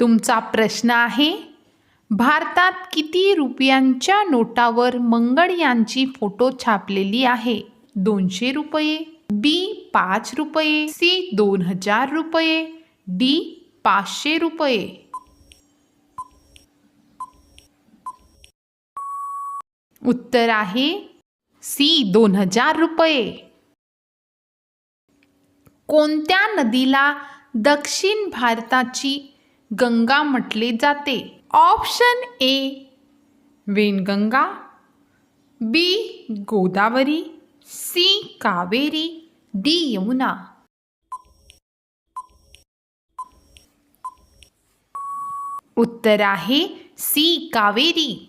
तुमचा प्रश्न आहे भारतात किती रुपयांच्या नोटावर मंगळ यांची फोटो छापलेली आहे? दोनशे रुपये बी पाच रुपये सी दोन हजार रुपये डी पाचशे रुपये. उत्तर आहे सी दोन हजार रुपये. कोणत्या नदीला दक्षिण भारताची गंगा म्हटले जाते. Option A Wainganga B Godavari. C Kaveri. D Yamuna. उत्तर आहे सी कावेरी.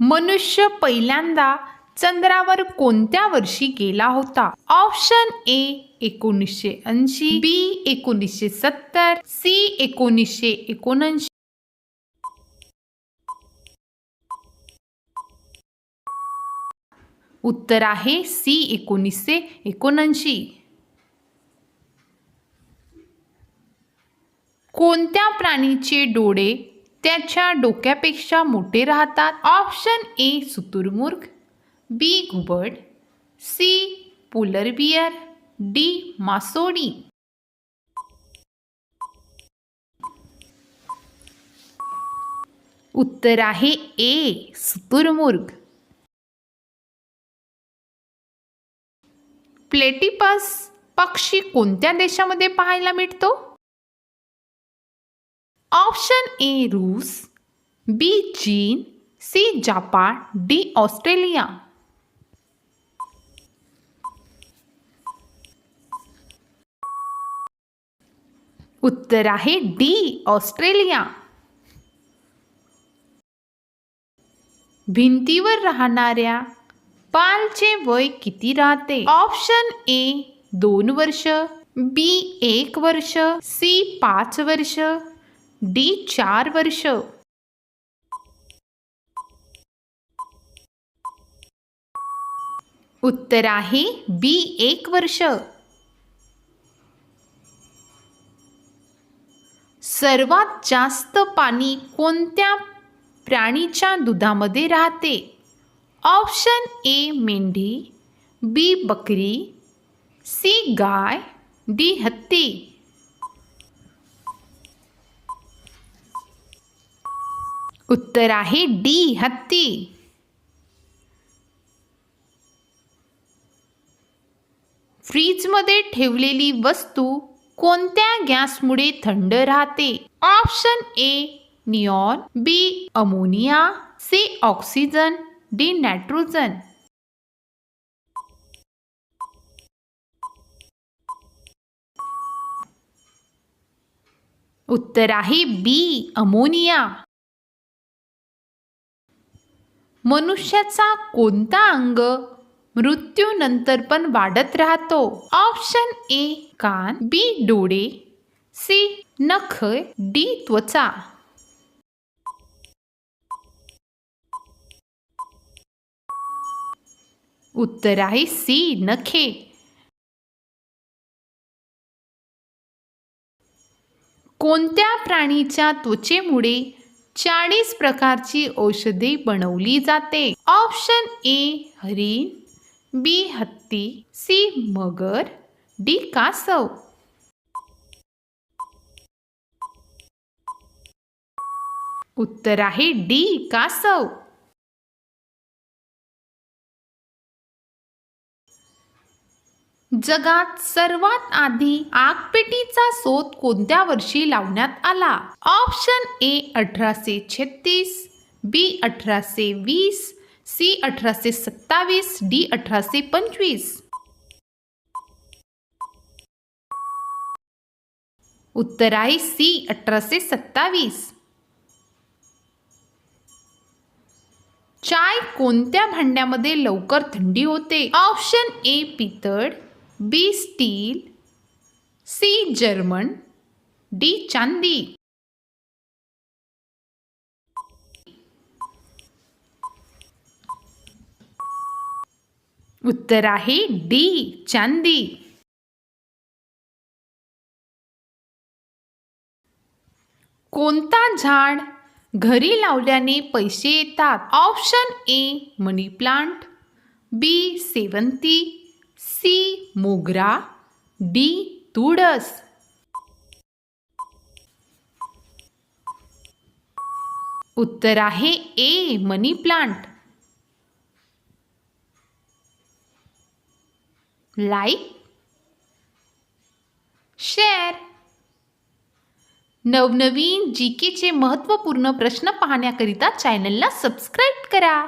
मनुष्य पहिल्यांदा चंद्रावर कोणत्या वर्षी गेला होता? ऑप्शन ए एकोणीसशे ऐंशी बी एकोणीसशे सत्तर सी एकोणीसशे एकोणऐंशी. उत्तर आहे सी एकोणीसशे एकोणऐंशी. कोणत्या प्राणीचे डोळे त्याच्या डोक्यापेक्षा मोठे राहतात? ऑप्शन ए सुतुरमुर्ग. बी घुबड सी पोलर बियर डी मासोडी. उत्तर आहे ए सुतुरमुर्ग. प्लेटिपस पक्षी कोणत्या देशामध्ये पाहायला मिळतो? ऑप्शन ए रूस बी चीन सी जापान डी ऑस्ट्रेलिया. उत्तर आहे डी ऑस्ट्रेलिया. भिंतीवर राहणाऱ्या पालचे वय किती राहते? ऑप्शन ए दोन वर्ष बी एक वर्ष सी पाच वर्ष डी चार वर्ष. उत्तर आहे बी एक वर्ष. सर्वात जास्त पाणी कोणत्या प्राणीच्या दुधामध्ये राहते? ऑप्शन ए मेंढी बी बकरी सी गाय डी हत्ती. उत्तर आहे डी हत्ती. फ्रीजमध्ये ठेवलेली वस्तू कोणत्या गॅसमुळे थंड राहते? Option A neon B ammonia. C oxygen. D nitrogen. उत्तर आहे बी अमोनिया. मनुष्याचा कोणता अंग मृत्यूनंतर पण वाढत राहतो. ऑप्शन ए कान. बी डोळे. सी नख. डी त्वचा. उत्तर आहे सी नखे. कोणत्या प्राणीच्या त्वचेमुळे चाळीस प्रकारची औषधे बनवली जाते? ऑप्शन ए हरिण. बी हत्ती सी मगर डी कासव. उत्तर आहे डी कासव. जगात सर्वात आधी आगपेटीचा शोध कोणत्या वर्षी लावण्यात आला? ऑप्शन ए अठराशे छत्तीस बी अठराशे वीस सी अठराशे सत्तावीस डी अठराशे पंचवीस. उत्तर आहे सी अठराशे सत्तावीस. चाय कोणत्या भांड्यामध्ये लवकर थंडी होते? ऑप्शन ए पितळ B steel C German D चांदी. उत्तर आहे डी चांदी. कोणता झाड घरी लावल्याने पैसे येतात? Option A money plant. B Sevanti. C मोगरा. डी तुळस उत्तर आहे A money plant. Like share नवनवीन जी केचे महत्त्वपूर्ण प्रश्न पाहण्याकरिता चॅनलला सबस्क्राईब करा.